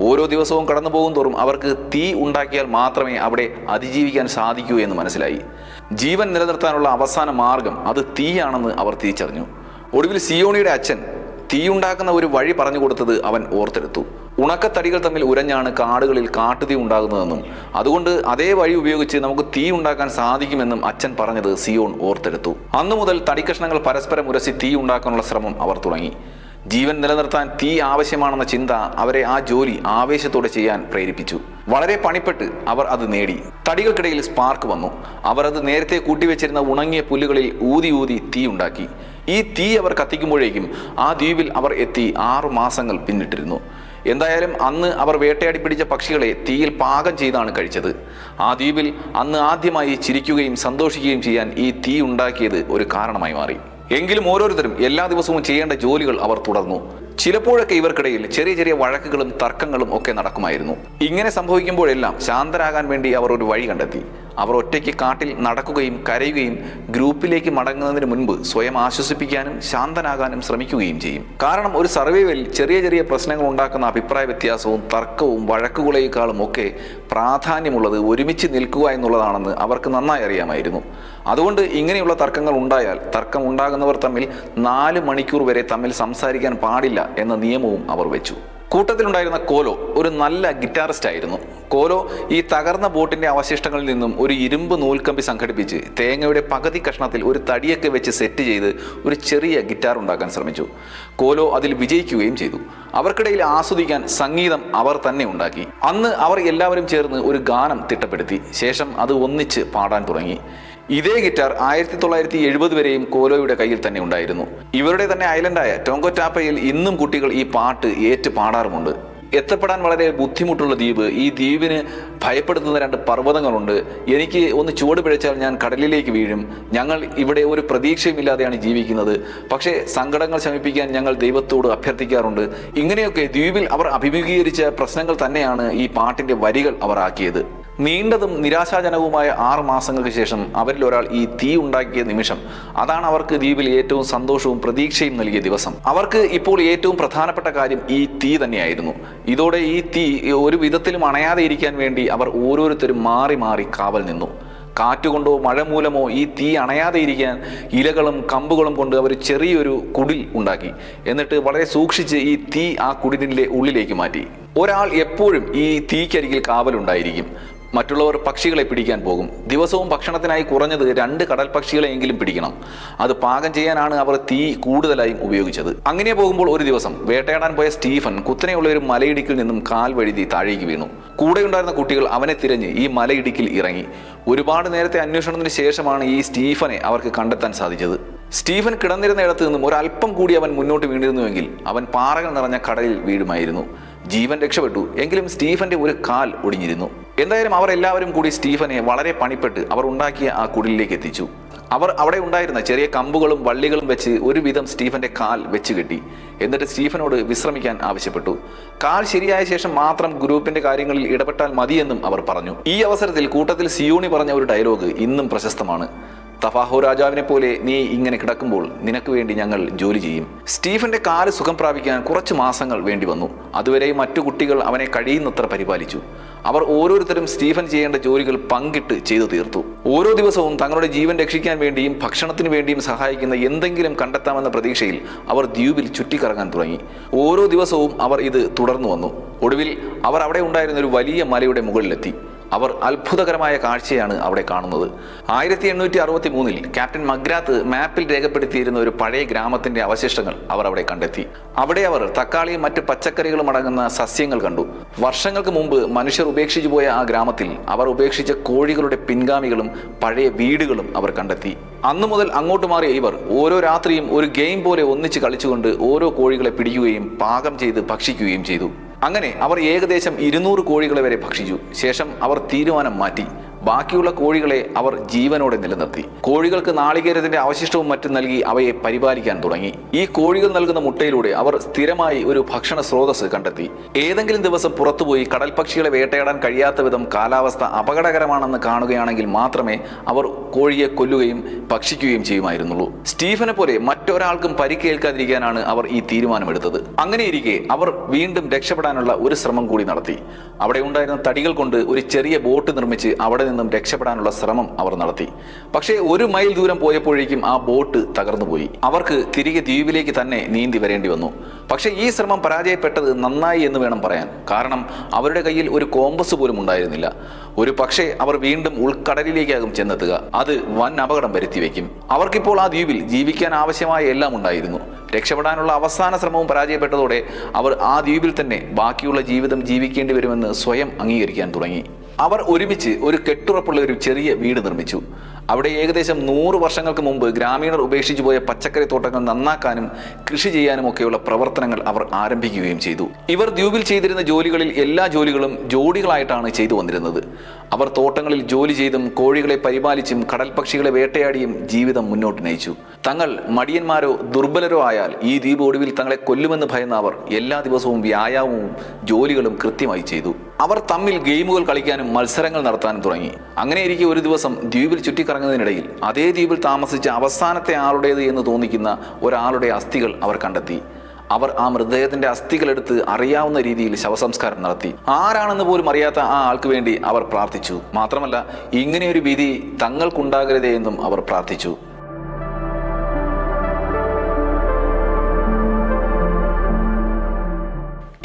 ഓരോ ദിവസവും കടന്നു പോകും തോറും അവർക്ക് തീ ഉണ്ടാക്കിയാൽ മാത്രമേ അവിടെ അതിജീവിക്കാൻ സാധിക്കൂ എന്ന് മനസ്സിലായി. ജീവൻ നിലനിർത്താനുള്ള അവസാന മാർഗം അത് തീയാണെന്ന് അവർ തിരിച്ചറിഞ്ഞു. ഒടുവിൽ സിയോണിയുടെ അച്ഛൻ തീയുണ്ടാക്കുന്ന ഒരു വഴി പറഞ്ഞു കൊടുത്തത് അവൻ ഓർത്തെടുത്തു. ഉണക്കത്തടികൾ തമ്മിൽ ഉരഞ്ഞാണ് കാടുകളിൽ കാട്ടുതീ ഉണ്ടാകുന്നതെന്നും അതുകൊണ്ട് അതേ വഴി ഉപയോഗിച്ച് നമുക്ക് തീ ഉണ്ടാക്കാൻ സാധിക്കുമെന്നും അച്ഛൻ പറഞ്ഞത് സിയോൺ ഓർത്തെടുത്തു. അന്നു മുതൽ തടിക്കഷ്ണങ്ങൾ പരസ്പരം ഉരസി തീ ഉണ്ടാക്കാനുള്ള ശ്രമം അവർ തുടങ്ങി. ജീവൻ നിലനിർത്താൻ തീ ആവശ്യമാണെന്ന ചിന്ത അവരെ ആ ജോലി ആവേശത്തോടെ ചെയ്യാൻ പ്രേരിപ്പിച്ചു. വളരെ പണിപ്പെട്ട് അവർ അത് നേടി. തടികൾക്കിടയിൽ സ്പാർക്ക് വന്നു. അവർ അത് നേരത്തെ കൂട്ടിവെച്ചിരുന്ന ഉണങ്ങിയ പുല്ലുകളിൽ ഊതി ഊതി തീ ഉണ്ടാക്കി. ഈ തീ അവർ കത്തിക്കുമ്പോഴേക്കും ആ ദ്വീപിൽ അവർ എത്തി ആറു മാസങ്ങൾ പിന്നിട്ടിരുന്നു. എന്തായാലും അന്ന് അവർ വേട്ടയാടി പിടിച്ച പക്ഷികളെ തീയിൽ പാകം ചെയ്താണ് കഴിച്ചത്. ആ ദ്വീപിൽ അന്ന് ആദ്യമായി ചിരിക്കുകയും സന്തോഷിക്കുകയും ചെയ്യാൻ ഈ തീ ഉണ്ടാക്കിയത് ഒരു കാരണമായി മാറി. എങ്കിലും ഓരോരുത്തരും എല്ലാ ദിവസവും ചെയ്യേണ്ട ജോലികൾ അവർ തുടർന്നു. ചിലപ്പോഴൊക്കെ ഇവർക്കിടയിൽ ചെറിയ ചെറിയ വഴക്കുകളും തർക്കങ്ങളും ഒക്കെ നടക്കുമായിരുന്നു. ഇങ്ങനെ സംഭവിക്കുമ്പോഴെല്ലാം ശാന്തരാകാൻ വേണ്ടി അവർ ഒരു വഴി കണ്ടെത്തി. അവർ ഒറ്റയ്ക്ക് കാട്ടിൽ നടക്കുകയും കരയുകയും ഗ്രൂപ്പിലേക്ക് മടങ്ങുന്നതിന് മുൻപ് സ്വയം ആശ്വസിപ്പിക്കാനും ശാന്തനാകാനും ശ്രമിക്കുകയും ചെയ്യും. കാരണം ഒരു സർവൈവൽ ചെറിയ ചെറിയ പ്രശ്നങ്ങൾ ഉണ്ടാക്കുന്ന അഭിപ്രായ വ്യത്യാസവും തർക്കവും വഴക്കുകളേക്കാളും ഒക്കെ പ്രാധാന്യമുള്ളത് ഒരുമിച്ച് നിൽക്കുക എന്നുള്ളതാണെന്ന് അവർക്ക് നന്നായി അറിയാമായിരുന്നു. അതുകൊണ്ട് ഇങ്ങനെയുള്ള തർക്കങ്ങൾ ഉണ്ടായാൽ തർക്കം ഉണ്ടാകുന്നവർ തമ്മിൽ നാല് മണിക്കൂർ വരെ തമ്മിൽ സംസാരിക്കാൻ പാടില്ല എന്ന നിയമവും അവർ വെച്ചു. കൂട്ടത്തിലുണ്ടായിരുന്ന കോലോ ഒരു നല്ല ഗിറ്റാറിസ്റ്റ് ആയിരുന്നു കോലോ ഈ തകർന്ന ബോട്ടിന്റെ അവശിഷ്ടങ്ങളിൽ നിന്നും ഒരു ഇരുമ്പ് നൂൽക്കമ്പി സംഘടിപ്പിച്ച് തേങ്ങയുടെ പകുതി കഷ്ണത്തിൽ ഒരു തടിയൊക്കെ വെച്ച് സെറ്റ് ചെയ്ത് ഒരു ചെറിയ ഗിറ്റാർ ഉണ്ടാക്കാൻ ശ്രമിച്ചു. കോലോ അതിൽ വിജയിക്കുകയും ചെയ്തു. അവർക്കിടയിൽ ആസ്വദിക്കാൻ സംഗീതം അവർ തന്നെ ഉണ്ടാക്കി. അന്ന് അവർ എല്ലാവരും ചേർന്ന് ഒരു ഗാനം തിട്ടപ്പെടുത്തി. ശേഷം അത് ഒന്നിച്ച് പാടാൻ തുടങ്ങി. ഇതേ ഗിറ്റാർ ആയിരത്തി തൊള്ളായിരത്തി എഴുപത് വരെയും കോലോയുടെ കയ്യിൽ തന്നെ ഉണ്ടായിരുന്നു. ഇവരുടെ തന്നെ ഐലൻഡായ ടോങ്കോറ്റാപ്പയിൽ ഇന്നും കുട്ടികൾ ഈ പാട്ട് ഏറ്റ് പാടാറുമുണ്ട്. എത്തപ്പെടാൻ വളരെ ബുദ്ധിമുട്ടുള്ള ദ്വീപ് ഈ ദ്വീപിന് ഭയപ്പെടുത്തുന്ന രണ്ട് പർവതങ്ങളുണ്ട്. എനിക്ക് ഒന്ന് ചുവട് പിഴച്ചാൽ ഞാൻ കടലിലേക്ക് വീഴും. ഞങ്ങൾ ഇവിടെ ഒരു പ്രതീക്ഷയുമില്ലാതെയാണ് ജീവിക്കുന്നത്. പക്ഷേ സങ്കടങ്ങൾ ശമിപ്പിക്കാൻ ഞങ്ങൾ ദൈവത്തോട് അഭ്യർത്ഥിക്കാറുണ്ട്. ഇങ്ങനെയൊക്കെ ദ്വീപിൽ അവർ അഭിമുഖീകരിച്ച പ്രശ്നങ്ങൾ തന്നെയാണ് ഈ പാട്ടിന്റെ വരികൾ അവർ ആക്കിയത്. നീണ്ടതും നിരാശാജനകവുമായ ആറ് മാസങ്ങൾക്ക് ശേഷം അവരിൽ ഒരാൾ ഈ തീ ഉണ്ടാക്കിയ നിമിഷം അതാണ് അവർക്ക് ദ്വീപിൽ ഏറ്റവും സന്തോഷവും പ്രതീക്ഷയും നൽകിയ ദിവസം. അവർക്ക് ഇപ്പോൾ ഏറ്റവും പ്രധാനപ്പെട്ട കാര്യം ഈ തീ തന്നെയായിരുന്നു. ഇതോടെ ഈ തീ ഒരു വിധത്തിലും അണയാതെ ഇരിക്കാൻ വേണ്ടി അവർ ഓരോരുത്തരും മാറി മാറി കാവൽ നിന്നു. കാറ്റുകൊണ്ടോ മഴ മൂലമോ ഈ തീ അണയാതെ ഇരിക്കാൻ ഇലകളും കമ്പുകളും കൊണ്ട് അവർ ചെറിയൊരു കുടിൽ ഉണ്ടാക്കി. എന്നിട്ട് വളരെ സൂക്ഷിച്ച് ഈ തീ ആ കുടിലിന്റെ ഉള്ളിലേക്ക് മാറ്റി. ഒരാൾ എപ്പോഴും ഈ തീക്കരികിൽ കാവലുണ്ടായിരിക്കും. മറ്റുള്ളവർ പക്ഷികളെ പിടിക്കാൻ പോകും. ദിവസവും ഭക്ഷണത്തിനായി കുറഞ്ഞത് രണ്ട് കടൽ പക്ഷികളെയെങ്കിലും പിടിക്കണം. അത് പാകം ചെയ്യാനാണ് അവർ തീ കൂടുതലായും ഉപയോഗിച്ചത്. അങ്ങനെ പോകുമ്പോൾ ഒരു ദിവസം വേട്ടയാടാൻ പോയ സ്റ്റീഫൻ കുത്തനെയുള്ള ഒരു മലയിടുക്കിൽ നിന്നും കാൽ വഴുതി താഴേക്ക് വീണു. കൂടെയുണ്ടായിരുന്ന കുട്ടികൾ അവനെ തിരഞ്ഞ് ഈ മലയിടുക്കിൽ ഇറങ്ങി. ഒരുപാട് നേരത്തെ അന്വേഷണത്തിന് ശേഷമാണ് ഈ സ്റ്റീഫനെ അവർക്ക് കണ്ടെത്താൻ സാധിച്ചത്. സ്റ്റീഫൻ കിടന്നിരുന്നിടത്ത് നിന്നും ഒരല്പം കൂടി അവൻ മുന്നോട്ട് വീണിരുന്നുവെങ്കിൽ അവൻ പാറകൾ നിറഞ്ഞ കടലിൽ വീഴുമായിരുന്നു. ജീവൻ രക്ഷപ്പെട്ടു. എങ്കിലും സ്റ്റീഫന്റെ ഒരു കാൽ ഒടിഞ്ഞിരുന്നു. എന്തായാലും അവർ എല്ലാവരും കൂടി സ്റ്റീഫനെ വളരെ പണിപ്പെട്ട് അവർ ഉണ്ടാക്കിയ ആ കുടിലേക്ക് എത്തിച്ചു. അവർ അവിടെ ഉണ്ടായിരുന്ന ചെറിയ കമ്പുകളും വള്ളികളും വെച്ച് ഒരുവിധം സ്റ്റീഫന്റെ കാൽ വെച്ച് കെട്ടി. എന്നിട്ട് സ്റ്റീഫനോട് വിശ്രമിക്കാൻ ആവശ്യപ്പെട്ടു. കാൽ ശരിയായ ശേഷം മാത്രം ഗ്രൂപ്പിന്റെ കാര്യങ്ങളിൽ ഇടപെട്ടാൽ മതിയെന്നും അവർ പറഞ്ഞു. ഈ അവസരത്തിൽ കൂട്ടത്തിൽ സിയൂണി പറഞ്ഞ ഒരു ഡയലോഗ് ഇന്നും പ്രശസ്തമാണ്. തഫാഹോ രാജാവിനെ പോലെ നീ ഇങ്ങനെ കിടക്കുമ്പോൾ നിനക്ക് വേണ്ടി ഞങ്ങൾ ജോലി ചെയ്യും. സ്റ്റീഫന്റെ കാൽ സുഖം പ്രാപിക്കാൻ കുറച്ച് മാസങ്ങൾ വേണ്ടി വന്നു. അതുവരെ മറ്റു കുട്ടികൾ അവനെ കഴിയുന്നത്ര പരിപാലിച്ചു. അവർ ഓരോരുത്തരും സ്റ്റീഫൻ ചെയ്യേണ്ട ജോലികൾ പങ്കിട്ട് ചെയ്തു തീർത്തു. ഓരോ ദിവസവും തങ്ങളുടെ ജീവൻ രക്ഷിക്കാൻ വേണ്ടിയും ഭക്ഷണത്തിന് വേണ്ടിയും സഹായിക്കുന്ന എന്തെങ്കിലും കണ്ടെത്താമെന്ന പ്രതീക്ഷയിൽ അവർ ദ്വീപിൽ ചുറ്റിക്കറങ്ങാൻ തുടങ്ങി. ഓരോ ദിവസവും അവർ ഇത് തുടർന്നു വന്നു. ഒടുവിൽ അവർ അവിടെ ഉണ്ടായിരുന്ന ഒരു വലിയ മലയുടെ മുകളിലെത്തി. അവർ അത്ഭുതകരമായ കാഴ്ചയാണ് അവിടെ കാണുന്നത്. ആയിരത്തി എണ്ണൂറ്റി അറുപത്തി മൂന്നിൽ ക്യാപ്റ്റൻ മഗ്രാത്ത് മാപ്പിൽ രേഖപ്പെടുത്തിയിരുന്ന ഒരു പഴയ ഗ്രാമത്തിന്റെ അവശിഷ്ടങ്ങൾ അവർ അവിടെ കണ്ടെത്തി. അവിടെ അവർ തക്കാളിയും മറ്റ് പച്ചക്കറികളും അടങ്ങുന്ന സസ്യങ്ങൾ കണ്ടു. വർഷങ്ങൾക്ക് മുമ്പ് മനുഷ്യർ ഉപേക്ഷിച്ചു പോയ ആ ഗ്രാമത്തിൽ അവർ ഉപേക്ഷിച്ച കോഴികളുടെ പിൻഗാമികളും പഴയ വീടുകളും അവർ കണ്ടെത്തി. അന്നു മുതൽ അങ്ങോട്ട് മാറിയ ഇവർ ഓരോ രാത്രിയും ഒരു ഗെയിം പോലെ ഒന്നിച്ച് കളിച്ചുകൊണ്ട് ഓരോ കോഴികളെ പിടിക്കുകയും പാകം ചെയ്ത് ഭക്ഷിക്കുകയും ചെയ്തു. അങ്ങനെ അവർ ഏകദേശം ഇരുന്നൂറ് കോഴികളെ വരെ ഭക്ഷിച്ചു. ശേഷം അവർ തീരുമാനം മാറ്റി. ബാക്കിയുള്ള കോഴികളെ അവർ ജീവനോടെ നിലനിർത്തി. കോഴികൾക്ക് നാളികേരത്തിന്റെ അവശിഷ്ടവും മറ്റും നൽകി അവയെ പരിപാലിക്കാൻ തുടങ്ങി. ഈ കോഴികൾ നൽകുന്ന മുട്ടയിലൂടെ അവർ സ്ഥിരമായി ഒരു ഭക്ഷണ സ്രോതസ് കണ്ടെത്തി. ഏതെങ്കിലും ദിവസം പുറത്തുപോയി കടൽ പക്ഷികളെ വേട്ടയാടാൻ കഴിയാത്ത വിധം കാലാവസ്ഥ അപകടകരമാണെന്ന് കാണുകയാണെങ്കിൽ മാത്രമേ അവർ കോഴിയെ കൊല്ലുകയും ഭക്ഷിക്കുകയും ചെയ്യുമായിരുന്നുള്ളൂ. സ്റ്റീഫനെ പോലെ മറ്റൊരാൾക്കും പരിക്കേൽക്കാതിരിക്കാനാണ് അവർ ഈ തീരുമാനമെടുത്തത്. അങ്ങനെയിരിക്കെ അവർ വീണ്ടും രക്ഷപ്പെടാനുള്ള ഒരു ശ്രമം കൂടി നടത്തി. അവിടെ ഉണ്ടായിരുന്ന തടികൾ കൊണ്ട് ഒരു ചെറിയ ബോട്ട് നിർമ്മിച്ച് അവിടെ നിന്നും രക്ഷപ്പെടാനുള്ള ശ്രമം അവർ നടത്തി. പക്ഷേ ഒരു മൈൽ ദൂരം പോയപ്പോഴേക്കും ആ ബോട്ട് തകർന്നുപോയി. അവർക്ക് തിരികെ ദ്വീപിലേക്ക് തന്നെ നീന്തി വരേണ്ടി വന്നു. പക്ഷേ ഈ ശ്രമം പരാജയപ്പെട്ടത് നന്നായി എന്ന് വേണം പറയാൻ. കാരണം അവരുടെ കയ്യിൽ ഒരു കോമ്പസ് പോലും ഉണ്ടായിരുന്നില്ല. ഒരു പക്ഷേ അവർ വീണ്ടും ഉൾക്കടലിലേക്കാകും ചെന്നെത്തുക. അത് വൻ അപകടം വരുത്തി വയ്ക്കും. അവർക്കിപ്പോൾ ആ ദ്വീപിൽ ജീവിക്കാൻ ആവശ്യമായ എല്ലാം ഉണ്ടായിരുന്നു. രക്ഷപ്പെടാനുള്ള അവസാന ശ്രമവും പരാജയപ്പെട്ടതോടെ അവർ ആ ദ്വീപിൽ തന്നെ ബാക്കിയുള്ള ജീവിതം ജീവിക്കേണ്ടി വരുമെന്ന് സ്വയം അംഗീകരിക്കാൻ തുടങ്ങി. അവർ ഒരുമിച്ച് ഒരു കെട്ടുറപ്പുള്ള ഒരു ചെറിയ വീട് നിർമ്മിച്ചു. അവിടെ ഏകദേശം നൂറ് വർഷങ്ങൾക്ക് മുമ്പ് ഗ്രാമീണർ ഉപേക്ഷിച്ചു പോയ പച്ചക്കറി തോട്ടങ്ങൾ നന്നാക്കാനും കൃഷി ചെയ്യാനും ഒക്കെയുള്ള പ്രവർത്തനങ്ങൾ അവർ ആരംഭിക്കുകയും ചെയ്തു. ഇവർ ദ്വീപിൽ ചെയ്തിരുന്ന ജോലികളിൽ എല്ലാ ജോലികളും ജോഡികളായിട്ടാണ് ചെയ്തു വന്നിരുന്നത്. അവർ തോട്ടങ്ങളിൽ ജോലി ചെയ്തും കോഴികളെ പരിപാലിച്ചും കടൽ പക്ഷികളെ വേട്ടയാടിയും ജീവിതം മുന്നോട്ട് നയിച്ചു. തങ്ങൾ മടിയന്മാരോ ദുർബലരോ ആയാൽ ഈ ദ്വീപ് ഒടുവിൽ തങ്ങളെ കൊല്ലുമെന്ന് ഭയന്ന അവർ എല്ലാ ദിവസവും വ്യായാമവും ജോലികളും കൃത്യമായി ചെയ്തു. അവർ തമ്മിൽ ഗെയിമുകൾ കളിക്കാനും മത്സരങ്ങൾ നടത്താനും തുടങ്ങി. അങ്ങനെയിരിക്കെ ഒരു ദിവസം ദ്വീപിൽ ചുറ്റിക്കറങ്ങുന്നതിനിടയിൽ അതേ ദ്വീപിൽ താമസിച്ച അവസാനത്തെ ആളുടേത് എന്ന് തോന്നിക്കുന്ന ഒരാളുടെ അസ്ഥികൾ അവർ കണ്ടെത്തി. അവർ ആ മൃതദേഹത്തിന്റെ അസ്ഥികളെടുത്ത് അറിയാവുന്ന രീതിയിൽ ശവസംസ്കാരം നടത്തി. ആരാണെന്ന് പോലും അറിയാത്ത ആ ആൾക്ക് വേണ്ടി അവർ പ്രാർത്ഥിച്ചു. മാത്രമല്ല ഇങ്ങനെയൊരു വിധി തങ്ങൾക്കുണ്ടാകരുതേ എന്നും അവർ പ്രാർത്ഥിച്ചു.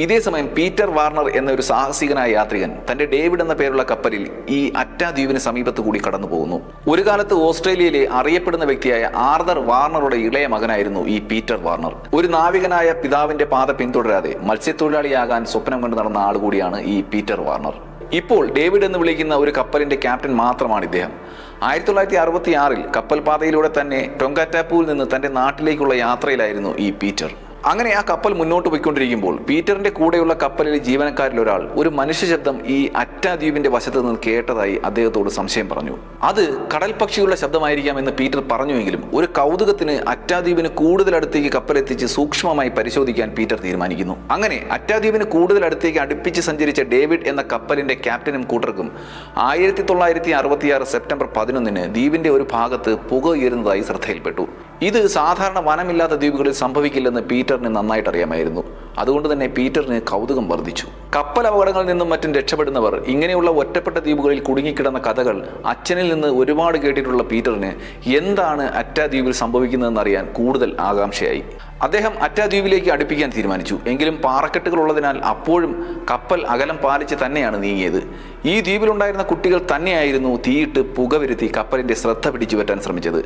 ഇതേ സമയം പീറ്റർ വാർണർ എന്ന ഒരു സാഹസികനായ യാത്രികൻ തന്റെ ഡേവിഡ് എന്ന പേരുള്ള കപ്പലിൽ ഈ അറ്റാ ദ്വീപിന് സമീപത്ത് കൂടി കടന്നു പോകുന്നു. ഒരു കാലത്ത് ഓസ്ട്രേലിയയിലെ അറിയപ്പെടുന്ന വ്യക്തിയായ ആർദർ വാർണറുടെ ഇളയ മകനായിരുന്നു ഈ പീറ്റർ വാർണർ. ഒരു നാവികനായ പിതാവിന്റെ പാത പിന്തുടരാതെ മത്സ്യത്തൊഴിലാളിയാകാൻ സ്വപ്നം കണ്ടു നടന്ന ആൾ കൂടിയാണ് ഈ പീറ്റർ വാർണർ. ഇപ്പോൾ ഡേവിഡ് എന്ന് വിളിക്കുന്ന ഒരു കപ്പലിന്റെ ക്യാപ്റ്റൻ മാത്രമാണ് ഇദ്ദേഹം. ആയിരത്തി തൊള്ളായിരത്തി അറുപത്തി ആറിൽ കപ്പൽ പാതയിലൂടെ തന്നെ ടൊങ്കാറ്റാപ്പൂവിൽ നിന്ന് തന്റെ നാട്ടിലേക്കുള്ള യാത്രയിലായിരുന്നു ഈ പീറ്റർ. അങ്ങനെ ആ കപ്പൽ മുന്നോട്ട് പോയിക്കൊണ്ടിരിക്കുമ്പോൾ പീറ്ററിന്റെ കൂടെയുള്ള കപ്പലിലെ ജീവനക്കാരിൽ ഒരാൾ ഒരു മനുഷ്യ ശബ്ദം ഈ അറ്റാദ്വീപിന്റെ വശത്ത് നിന്ന് കേട്ടതായി അദ്ദേഹത്തോട് സംശയം പറഞ്ഞു. അത് കടൽ പക്ഷിയുള്ള ശബ്ദമായിരിക്കാം എന്ന് പീറ്റർ പറഞ്ഞുവെങ്കിലും ഒരു കൗതുകത്തിന് അറ്റാദ്വീപിന് കൂടുതൽ അടുത്തേക്ക് കപ്പലെത്തിച്ച് സൂക്ഷ്മമായി പരിശോധിക്കാൻ പീറ്റർ തീരുമാനിക്കുന്നു. അങ്ങനെ അറ്റാദ്വീപിന് കൂടുതൽ അടുത്തേക്ക് അടുപ്പിച്ച് സഞ്ചരിച്ച ഡേവിഡ് എന്ന കപ്പലിന്റെ ക്യാപ്റ്റനും കൂട്ടർക്കും ആയിരത്തി തൊള്ളായിരത്തി അറുപത്തിയാറ് സെപ്റ്റംബർ പതിനൊന്നിന് ദ്വീപിന്റെ ഒരു ഭാഗത്ത് പുക ഉയരുന്നതായി ശ്രദ്ധയിൽപ്പെട്ടു. ഇത് സാധാരണ വനമില്ലാത്ത ദ്വീപുകളിൽ സംഭവിക്കില്ലെന്ന് പീറ്ററിന് നന്നായിട്ട് അറിയാമായിരുന്നു അതുകൊണ്ട് തന്നെ പീറ്ററിന് കൗതുകം വർദ്ധിച്ചു. കപ്പൽ അപകടങ്ങളിൽ നിന്നും മറ്റും രക്ഷപ്പെടുന്നവർ ഇങ്ങനെയുള്ള ഒറ്റപ്പെട്ട ദ്വീപുകളിൽ കുടുങ്ങിക്കിടന്ന കഥകൾ അച്ഛനിൽ നിന്ന് ഒരുപാട് കേട്ടിട്ടുള്ള പീറ്ററിന് എന്താണ് അറ്റാ ദ്വീപിൽ സംഭവിക്കുന്നതെന്നറിയാൻ കൂടുതൽ ആകാംക്ഷയായി. അദ്ദേഹം അറ്റാദ്വീപിലേക്ക് അടുപ്പിക്കാൻ തീരുമാനിച്ചു. എങ്കിലും പാറക്കെട്ടുകൾ ഉള്ളതിനാൽ അപ്പോഴും കപ്പൽ അകലം പാലിച്ച് തന്നെയാണ് നീങ്ങിയത്. ഈ ദ്വീപിലുണ്ടായിരുന്ന കുട്ടികൾ തന്നെയായിരുന്നു തീയിട്ട് പുകവരുത്തി കപ്പലിന്റെ ശ്രദ്ധ പിടിച്ചു പറ്റാൻ ശ്രമിച്ചത്.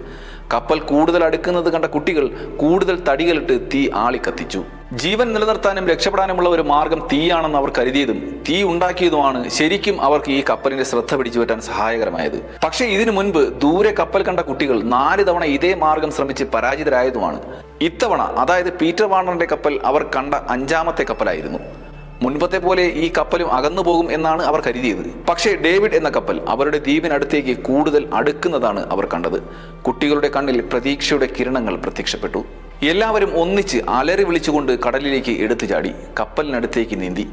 കപ്പൽ കൂടുതൽ അടുക്കുന്നത് കണ്ട കുട്ടികൾ കൂടുതൽ തടികളിട്ട് തീ ആളിക്കത്തിച്ചു. ജീവൻ നിലനിർത്താനും രക്ഷപ്പെടാനുമുള്ള ഒരു മാർഗം തീയാണെന്ന് അവർ കരുതിയതും തീ ഉണ്ടാക്കിയതുമാണ് ശരിക്കും അവർക്ക് ഈ കപ്പലിന്റെ ശ്രദ്ധ പിടിച്ചു പറ്റാൻ സഹായകരമായത്. പക്ഷേ ഇതിനു മുൻപ് ദൂരെ കപ്പൽ കണ്ട കുട്ടികൾ നാല് തവണ ഇതേ മാർഗം ശ്രമിച്ച് പരാജിതരായതുമാണ്. ഇത്തവണ അതായത് പീറ്റർ വാണറിന്റെ കപ്പൽ അവർ കണ്ട അഞ്ചാമത്തെ കപ്പലായിരുന്നു. മുൻപത്തെ പോലെ ഈ കപ്പലും അകന്നു പോകും എന്നാണ് അവർ കരുതിയത്. പക്ഷേ ഡേവിഡ് എന്ന കപ്പൽ അവരുടെ ദ്വീപിനടുത്തേക്ക് കൂടുതൽ അടുക്കുന്നതാണ് അവർ കണ്ടത്. കുട്ടികളുടെ കണ്ണിൽ പ്രതീക്ഷയുടെ കിരണങ്ങൾ പ്രത്യക്ഷപ്പെട്ടു. എല്ലാവരും ഒന്നിച്ച് അലറി വിളിച്ചുകൊണ്ട് കടലിലേക്ക് എടുത്തു ചാടി കപ്പലിനടുത്തേക്ക് നീന്തി.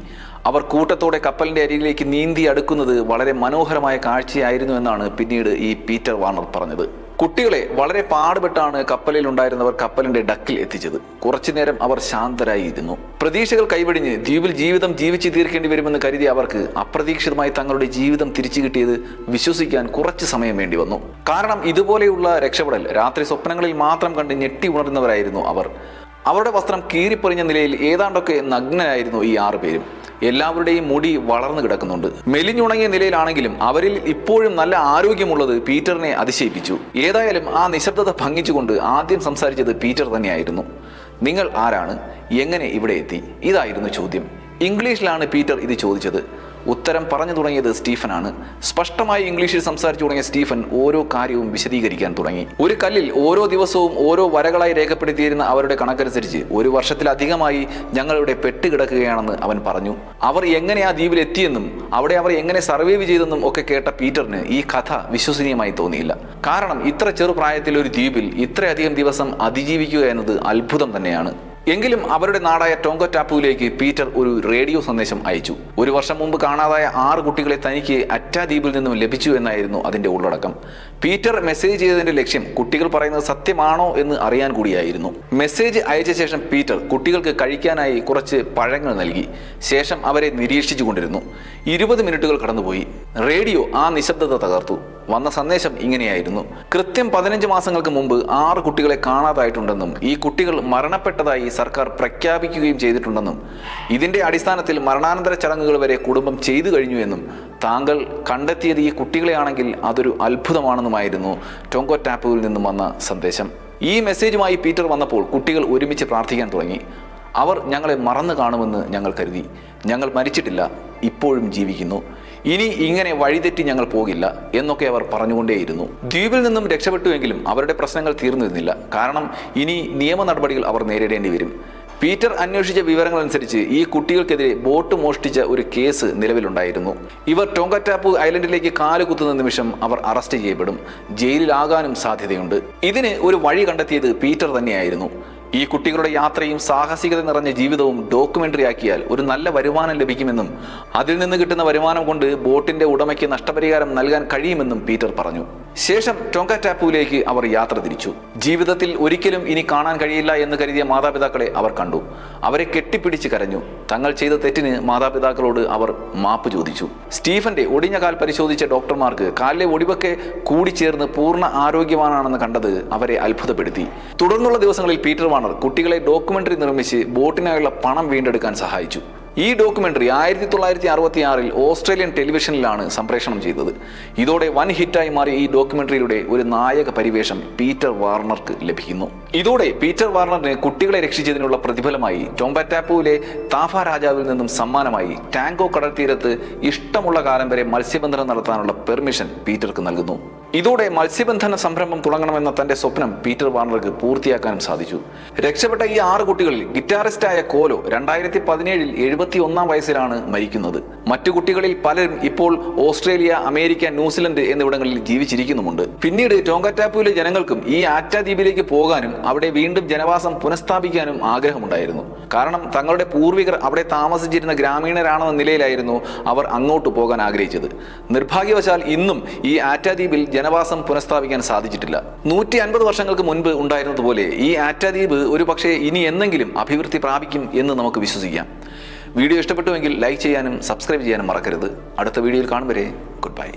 അവർ കൂട്ടത്തോടെ കപ്പലിന്റെ അരികിലേക്ക് നീന്തി അടുക്കുന്നത് വളരെ മനോഹരമായ കാഴ്ചയായിരുന്നു എന്നാണ് പിന്നീട് ഈ പീറ്റർ വാർണർ പറഞ്ഞത്. കുട്ടികളെ വളരെ പാടുപെട്ടാണ് കപ്പലിൽ ഉണ്ടായിരുന്നവർ കപ്പലിന്റെ ഡക്കിൽ എത്തിച്ചത്. കുറച്ചുനേരം അവർ ശാന്തരായി ഇരുന്നു പ്രതീക്ഷകൾ കൈവടിഞ്ഞ് ദ്വീപിൽ ജീവിതം ജീവിച്ചു തീർക്കേണ്ടി വരുമെന്ന് കരുതിയ അവർക്ക് അപ്രതീക്ഷിതമായി തങ്ങളുടെ ജീവിതം തിരിച്ചു കിട്ടിയത് വിശ്വസിക്കാൻ കുറച്ച് സമയം വേണ്ടി വന്നു. കാരണം ഇതുപോലെയുള്ള രക്ഷപ്പെടൽ രാത്രി സ്വപ്നങ്ങളിൽ മാത്രം കണ്ട് ഞെട്ടി ഉണർന്നവരായിരുന്നു അവർ. അവരുടെ വസ്ത്രം കീറിപ്പറിഞ്ഞ നിലയിൽ ഏതാണ്ടൊക്കെ നഗ്നരായിരുന്നു ഈ ആറു പേരും എല്ലാവരുടെയും മുടി വളർന്നു കിടക്കുന്നുണ്ട്. മെലിഞ്ഞുണങ്ങിയ നിലയിലാണെങ്കിലും അവരിൽ ഇപ്പോഴും നല്ല ആരോഗ്യമുള്ളത് പീറ്ററിനെ അതിശയിപ്പിച്ചു. ഏതായാലും ആ നിശബ്ദത ഭംഗിച്ചുകൊണ്ട് ആദ്യം സംസാരിച്ചത് പീറ്റർ തന്നെയായിരുന്നു. നിങ്ങൾ ആരാണ്? എങ്ങനെ ഇവിടെ എത്തി? ഇതായിരുന്നു ചോദ്യം. ഇംഗ്ലീഷിലാണ് പീറ്റർ ഇത് ചോദിച്ചത്. ഉത്തരം പറഞ്ഞു തുടങ്ങിയത് സ്റ്റീഫനാണ്. സ്പഷ്ടമായി ഇംഗ്ലീഷിൽ സംസാരിച്ചു തുടങ്ങിയ സ്റ്റീഫൻ ഓരോ കാര്യവും വിശദീകരിക്കാൻ തുടങ്ങി. ഒരു കല്ലിൽ ഓരോ ദിവസവും ഓരോ വരകളായി രേഖപ്പെടുത്തിയിരുന്ന അവരുടെ കണക്കനുസരിച്ച് ഒരു വർഷത്തിലധികമായി ഞങ്ങളിവിടെ പെട്ടുകിടക്കുകയാണെന്ന് അവൻ പറഞ്ഞു. അവർ എങ്ങനെ ആ ദ്വീപിൽ എത്തിയെന്നും അവിടെ അവർ എങ്ങനെ സർവൈവ് ചെയ്തെന്നും ഒക്കെ കേട്ട പീറ്ററിന് ഈ കഥ വിശ്വസനീയമായി തോന്നിയില്ല. കാരണം ഇത്ര ചെറുപ്രായത്തിൽ ഒരു ദ്വീപിൽ ഇത്രയധികം ദിവസം അതിജീവിക്കുക എന്നത് അത്ഭുതം തന്നെയാണ്. എങ്കിലും അവരുടെ നാടായ ടോങ്കോ ടാപ്പുവിലേക്ക് പീറ്റർ ഒരു റേഡിയോ സന്ദേശം അയച്ചു. ഒരു വർഷം മുമ്പ് കാണാതായ ആറ് കുട്ടികളെ തനിക്ക് അറ്റാദ്വീപിൽ നിന്നും ലഭിച്ചു എന്നായിരുന്നു അതിന്റെ ഉള്ളടക്കം. പീറ്റർ മെസ്സേജ് ചെയ്തതിന്റെ ലക്ഷ്യം കുട്ടികൾ പറയുന്നത് സത്യമാണോ എന്ന് അറിയാൻ കൂടിയായിരുന്നു. മെസ്സേജ് അയച്ച ശേഷം പീറ്റർ കുട്ടികൾക്ക് കഴിക്കാനായി കുറച്ച് പഴങ്ങൾ നൽകി. ശേഷം അവരെ നിരീക്ഷിച്ചു കൊണ്ടിരുന്നു ഇരുപത് മിനിറ്റുകൾ കടന്നുപോയി. റേഡിയോ ആ നിശബ്ദത തകർത്തു. വന്ന സന്ദേശം ഇങ്ങനെയായിരുന്നു. കൃത്യം പതിനഞ്ച് മാസങ്ങൾക്ക് മുമ്പ് ആറ് കുട്ടികളെ കാണാതായിട്ടുണ്ടെന്നും ഈ കുട്ടികൾ മരണപ്പെട്ടതായി സർക്കാർ പ്രഖ്യാപിക്കുകയും ചെയ്തിട്ടുണ്ടെന്നും ഇതിന്റെ അടിസ്ഥാനത്തിൽ മരണാനന്തര ചടങ്ങുകൾ വരെ കുടുംബം ചെയ്തു കഴിഞ്ഞു എന്നും താങ്കൾ കണ്ടെത്തിയത് ഈ കുട്ടികളെയാണെങ്കിൽ അതൊരു അത്ഭുതമാണെന്നുമായിരുന്നു ടോങ്കോ ടാപ്പുവിൽ നിന്നും വന്ന സന്ദേശം. ഈ മെസ്സേജുമായി പീറ്റർ വന്നപ്പോൾ കുട്ടികൾ ഒരുമിച്ച് പ്രാർത്ഥിക്കാൻ തുടങ്ങി. അവർ ഞങ്ങളെ മറന്നു കാണുമെന്ന് ഞങ്ങൾ കരുതി. ഞങ്ങൾ മരിച്ചിട്ടില്ല ഇപ്പോഴും ജീവിക്കുന്നു. ഇനി ഇങ്ങനെ വഴിതെറ്റി ഞങ്ങൾ പോകില്ല എന്നൊക്കെ അവർ പറഞ്ഞുകൊണ്ടേയിരുന്നു. ദ്വീപിൽ നിന്നും രക്ഷപ്പെട്ടുവെങ്കിലും അവരുടെ പ്രശ്നങ്ങൾ തീർന്നിരുന്നില്ല. കാരണം ഇനി നിയമ നടപടികൾ അവർ നേരിടേണ്ടി വരും. പീറ്റർ അന്വേഷിച്ച വിവരങ്ങൾ അനുസരിച്ച് ഈ കുട്ടികൾക്കെതിരെ ബോട്ട് മോഷ്ടിച്ച ഒരു കേസ് നിലവിലുണ്ടായിരുന്നു. ഇവർ ടോങ്കറ്റാപ്പു ഐലൻഡിലേക്ക് കാലുകുത്തുന്ന നിമിഷം അവർ അറസ്റ്റ് ചെയ്യപ്പെടും. ജയിലിലാകാനും സാധ്യതയുണ്ട്. ഇതിന് ഒരു വഴി കണ്ടെത്തിയത് പീറ്റർ തന്നെയായിരുന്നു. ഈ കുട്ടികളുടെ യാത്രയും സാഹസികത നിറഞ്ഞ ജീവിതവും ഡോക്യുമെന്ററി ആക്കിയാൽ ഒരു നല്ല വരുമാനം ലഭിക്കുമെന്നും അതിൽ നിന്ന് കിട്ടുന്ന വരുമാനം കൊണ്ട് ബോട്ടിന്റെ ഉടമയ്ക്ക് നഷ്ടപരിഹാരം നൽകാൻ കഴിയുമെന്നും പീറ്റർ പറഞ്ഞു. ശേഷം ടോങ്ക ടാപ്പുവിലേക്ക് അവർ യാത്ര തിരിച്ചു. ജീവിതത്തിൽ ഒരിക്കലും ഇനി കാണാൻ കഴിയില്ല എന്ന് കരുതിയ മാതാപിതാക്കളെ അവർ കണ്ടു. അവരെ കെട്ടിപ്പിടിച്ച് കരഞ്ഞു. തങ്ങൾ ചെയ്ത തെറ്റിന് മാതാപിതാക്കളോട് അവർ മാപ്പ് ചോദിച്ചു. സ്റ്റീഫന്റെ ഒടിഞ്ഞ കാൽ പരിശോധിച്ച ഡോക്ടർമാർക്ക് കാലിലെ ഒടിവൊക്കെ കൂടിച്ചേർന്ന് പൂർണ ആരോഗ്യവാനാണെന്ന് കണ്ടത് അവരെ അത്ഭുതപ്പെടുത്തി. തുടർന്നുള്ള ദിവസങ്ങളിൽ പീറ്റർ വാണർ കുട്ടികളെ ഡോക്യുമെന്ററി നിർമ്മിച്ച് ബോട്ടിനായുള്ള പണം വീണ്ടെടുക്കാൻ സഹായിച്ചു. ഈ ഡോക്യുമെന്ററി ആയിരത്തി തൊള്ളായിരത്തി അറുപത്തി ആറിൽ ഓസ്ട്രേലിയൻ ടെലിവിഷനിലാണ് സംപ്രേഷണം ചെയ്തത്. ഇതോടെ വൻ ഹിറ്റായി മാറി ഈ ഡോക്യുമെന്ററിയുടെ ഒരു നായക പരിവേഷം പീറ്റർ വാർണർക്ക് ലഭിക്കുന്നു. ഇതോടെ പീറ്റർ വാർണറിന് കുട്ടികളെ രക്ഷിച്ചതിനുള്ള പ്രതിഫലമായി ടോംബാറ്റാപ്പുവിലെ താഫ രാജാവിൽ നിന്നും സമ്മാനമായി ടാങ്കോ കടൽ തീരത്ത് ഇഷ്ടമുള്ള കാലം വരെ മത്സ്യബന്ധനം നടത്താനുള്ള പെർമിഷൻ പീറ്റർക്ക് നൽകുന്നു. ഇതോടെ മത്സ്യബന്ധന സംരംഭം തുടങ്ങണമെന്ന തന്റെ സ്വപ്നം പീറ്റർ വാർണർക്ക് പൂർത്തിയാക്കാനും സാധിച്ചു. രക്ഷപ്പെട്ട ഈ ആറ് കുട്ടികളിൽ ഗിറ്റാറിസ്റ്റായ കോലോ രണ്ടായിരത്തി പതിനേഴിൽ എഴുപത്തി ഒന്നാം വയസ്സിലാണ് മരിക്കുന്നത്. മറ്റു കുട്ടികളിൽ പലരും ഇപ്പോൾ ഓസ്ട്രേലിയ അമേരിക്ക ന്യൂസിലൻഡ് എന്നിവിടങ്ങളിൽ ജീവിച്ചിരിക്കുന്നുമുണ്ട്. പിന്നീട് ടോങ്കറ്റാപ്പുവിലെ ജനങ്ങൾക്കും ഈ ആറ്റ ദ്വീപിലേക്ക് പോകാനും അവിടെ വീണ്ടും ജനവാസം പുനഃസ്ഥാപിക്കാനും ആഗ്രഹമുണ്ടായിരുന്നു. കാരണം തങ്ങളുടെ പൂർവികർ അവിടെ താമസിച്ചിരുന്ന ഗ്രാമീണരാണെന്ന നിലയിലായിരുന്നു അവർ അങ്ങോട്ട് പോകാൻ ആഗ്രഹിച്ചത്. നിർഭാഗ്യവശാൽ ഇന്നും ഈ ആറ്റാദ്വീപിൽ ജനവാസം പുനഃസ്ഥാപിക്കാൻ സാധിച്ചിട്ടില്ല. നൂറ്റി അൻപത് വർഷങ്ങൾക്ക് മുൻപ് ഉണ്ടായിരുന്നതുപോലെ ഈ ആറ്റാദ്വീപ് ഒരു പക്ഷേ ഇനി എന്നെങ്കിലും അഭിവൃദ്ധി പ്രാപിക്കും എന്ന് നമുക്ക് വിശ്വസിക്കാം. വീഡിയോ ഇഷ്ടപ്പെട്ടുവെങ്കിൽ ലൈക്ക് ചെയ്യാനും സബ്സ്ക്രൈബ് ചെയ്യാനും മറക്കരുത്. അടുത്ത വീഡിയോയിൽ കാണും വരെ ഗുഡ് ബൈ.